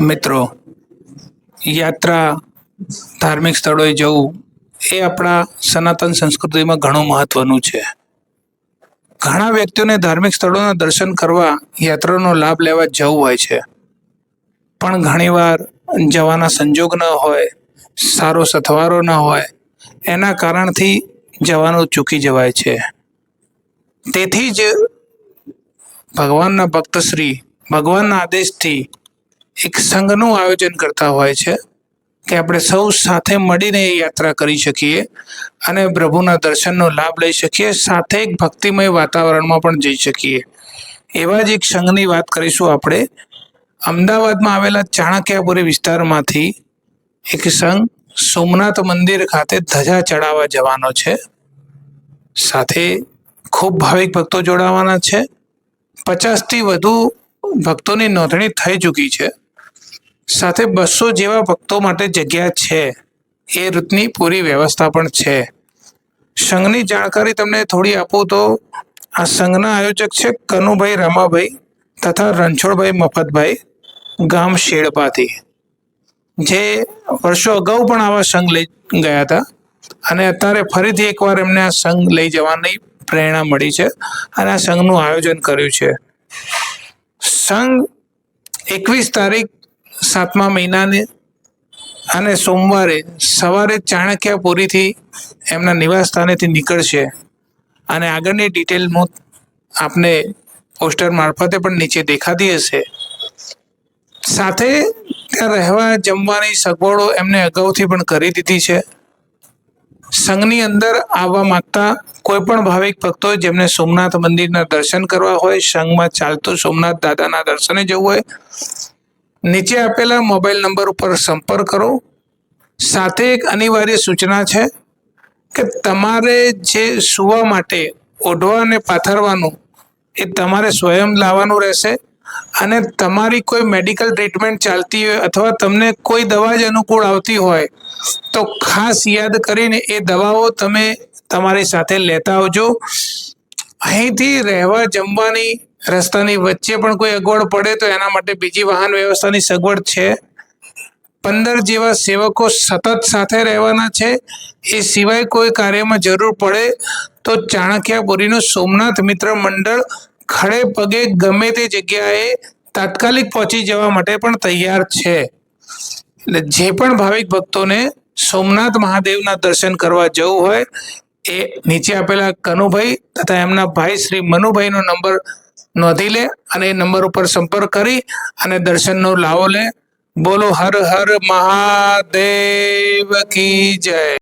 મિત્રો, યાત્રા ધાર્મિક સ્થળોએ જવું એ આપણા સનાતન સંસ્કૃતિમાં ઘણું મહત્વનું છે. ઘણા વ્યક્તિઓને ધાર્મિક સ્થળોના દર્શન કરવા યાત્રાનો લાભ લેવા જવું હોય છે. પણ ઘણીવાર જવાના સંજોગ ન હોય, સારો સથવારો ન હોય, એના કારણથી જવાનું ચૂકી જવાય છે. તેથી જ ભગવાનના ભક્તશ્રી ભગવાનના આદેશથી એક સંઘનું આયોજન કરતા હોય છે કે આપણે સૌ સાથે મળીને એ યાત્રા કરી શકીએ અને પ્રભુના દર્શનનો લાભ લઈ શકીએ, સાથે એક ભક્તિમય વાતાવરણમાં પણ જઈ શકીએ. એવા જ એક સંઘની વાત કરીશું આપણે. અમદાવાદમાં આવેલા ચાણક્યાપુરી વિસ્તારમાંથી એક સંઘ સોમનાથ મંદિર ખાતે ધજા ચડાવવા જવાનો છે. સાથે ખૂબ ભાવિક ભક્તો જોડાવાના છે. પચાસથી વધુ ભક્તોની નોંધણી થઈ ચૂકી છે. સાથે બસો જેવા ભક્તો માટે જગ્યા છે. એ રીતની પૂરી વ્યવસ્થા પણ છે. સંઘની જાણકારી તમને થોડી આપું તો, આ સંઘના આયોજક છે કનુભાઈ રામાભાઈ તથા રણછોડભાઈ મફતભાઈ, ગામ શેડપાથી જે વર્ષો અગાઉ પણ આવા સંઘ લઈ ગયા હતા અને અત્યારે ફરીથી એકવાર એમને આ સંઘ લઈ જવાની પ્રેરણા મળી છે અને આ સંઘનું આયોજન કર્યું છે. સંઘ એકવીસ તારીખ સાતમા મહિનાને અને સોમવારે સવારે ચાણક્યપુરીથી એમના નિવાસ સ્થાનેથી નીકળશે અને આગળની ડિટેલ હું આપને પોસ્ટર મારફતે પણ નીચે દેખાતી હશે. સાથે ત્યાં રહેવા જમવાની સગવડો એમને અગાઉથી પણ કરી દીધી છે. સંઘની અંદર આવવા માંગતા કોઈ પણ ભાવિક ભક્તો જેમને સોમનાથ મંદિરના દર્શન કરવા હોય, સંઘમાં ચાલતું સોમનાથ દાદાના દર્શને જવું હોય, નીચે આપેલા મોબાઈલ નંબર ઉપર સંપર્ક કરો. સાથે એક અનિવાર્ય સૂચના છે કે તમારે જે સુવા માટે ઓઢવા અને પાથરવાનું એ તમારે સ્વયં લાવવાનું રહેશે. અને તમારી કોઈ મેડિકલ ટ્રીટમેન્ટ ચાલતી હોય અથવા તમને કોઈ દવા જ અનુકૂળ આવતી હોય, તો ખાસ યાદ કરીને એ દવાઓ તમે તમારી સાથે લેતા આવજો. અહીંથી રહેવા જમવાની રસ્તાની વચ્ચે પણ કોઈ અગવડ પડે તો એના માટે બીજી વાહન વ્યવસ્થાની સગવડ છે. પંદર જેવા સેવકો સતત સાથે રહેવાના છે. એ સિવાય કોઈ કાર્યમાં જરૂર પડે તો ચાણક્યાપુરીનું સોમનાથ મિત્ર મંડળ ખડે પગે ગમે તે જગ્યાએ તાત્કાલિક પહોંચી જવા માટે પણ તૈયાર છે. એટલે જે પણ ભાવિક ભક્તોને સોમનાથ મહાદેવના દર્શન કરવા જવું હોય, એ નીચે આપેલા કનુભાઈ તથા એમના ભાઈ શ્રી મનુભાઈનો નંબર નોંધી લે અને એ નંબર ઉપર સંપર્ક કરી અને દર્શનનો લાવો લે. બોલો હર હર મહાદેવ કી જય.